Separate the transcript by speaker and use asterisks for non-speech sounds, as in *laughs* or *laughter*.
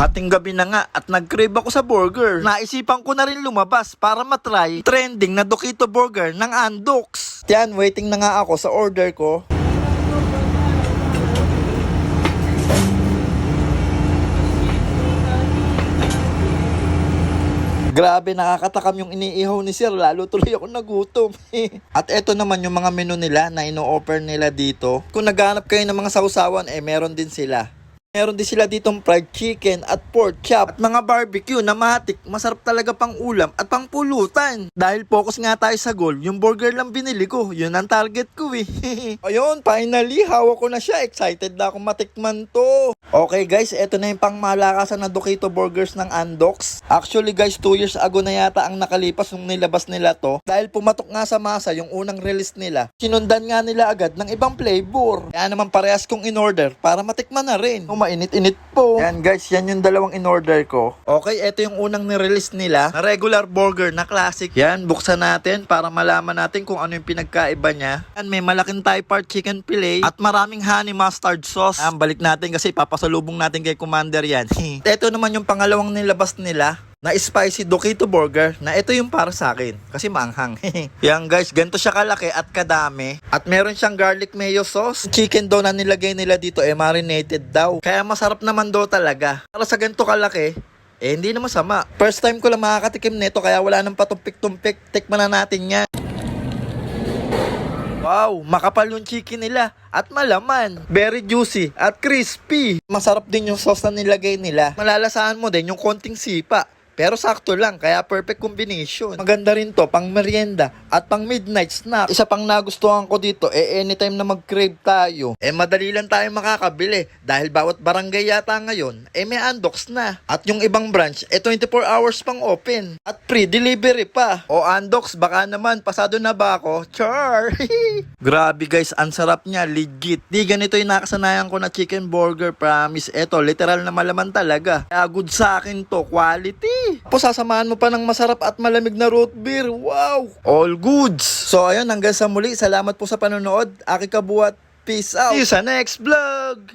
Speaker 1: Hating gabi na nga at nag-crave ako sa burger. Naisipan ko na rin lumabas para matry trending na Dokito Burger ng Andox. Tiyan, waiting na nga ako sa order ko. Grabe, nakakatakam yung iniihaw ni Sir. Lalo tuloy ako nagutom. *laughs* At eto naman yung mga menu nila na ino-offer nila dito. Kung naghanap kayo ng mga sausawan, eh meron din sila. Meron din sila ditong fried chicken at pork chop at mga barbecue na matik. Masarap talaga pang ulam at pang pulutan. Dahil focus nga tayo sa goal, yung burger lang binili ko. Yun ang target ko eh. *laughs* Ayun, finally, hawak ko na siya. Excited na akong matikman to. Okay guys, eto na yung pangmalakasan na Dokito Burgers ng Andox. Actually guys, 2 years ago na yata ang nakalipas nung nilabas nila to. Dahil pumatok nga sa masa yung unang release nila. Sinundan nga nila agad ng ibang flavor. Kaya naman parehas kong in-order para matikman na rin. Oh, mainit-init po. Yan guys, yan yung dalawang in-order ko. Okay, eto yung unang nirelease nila. Na regular burger na classic. Yan, buksan natin para malaman natin kung ano yung pinagkaiba niya. Yan, may malaking Thai part chicken fillet at maraming honey mustard sauce. Yan, balik natin kasi papasalubong natin kay Commander yan. *laughs* eto naman yung pangalawang nilabas nila na spicy Dokito Burger na ito yung para sa akin kasi maanghang. *laughs* Yan guys, ganito siya kalaki at kadami. At meron siyang garlic mayo sauce. Chicken daw na nilagay nila dito eh marinated daw. Kaya masarap naman daw talaga. Para sa ganito kalaki, eh hindi na masama. First time ko lang makakatikim nito kaya wala nang patumpik-tumpik. Tikman na natin yan. Wow, makapal yung chicken nila at malaman. Very juicy at crispy. Masarap din yung sauce na nilagay nila. Malalasahan mo din yung konting sipa. Pero sakto lang, kaya perfect combination. Maganda rin to, pang merienda at pang midnight snack. Isa pang nagustuhan ko dito, eh anytime na mag-crave tayo, eh madali lang tayo makakabili. Dahil bawat barangay yata ngayon, eh may undox na. At yung ibang branch, eh 24 hours pang open. At free delivery pa. O undox, baka naman, pasado na ba ako? Char! *laughs* Grabe guys, ang sarap niya, legit. Di ganito yung nakasanayan ko na chicken burger, promise. Eto, literal na malaman talaga. Kaya good sa akin to, quality. Tapos sasamahan mo pa ng masarap at malamig na root beer. Wow! All goods! So ayun, hanggang sa muli. Salamat po sa panonood. Aki Kabuat. Peace out. See you sa next vlog.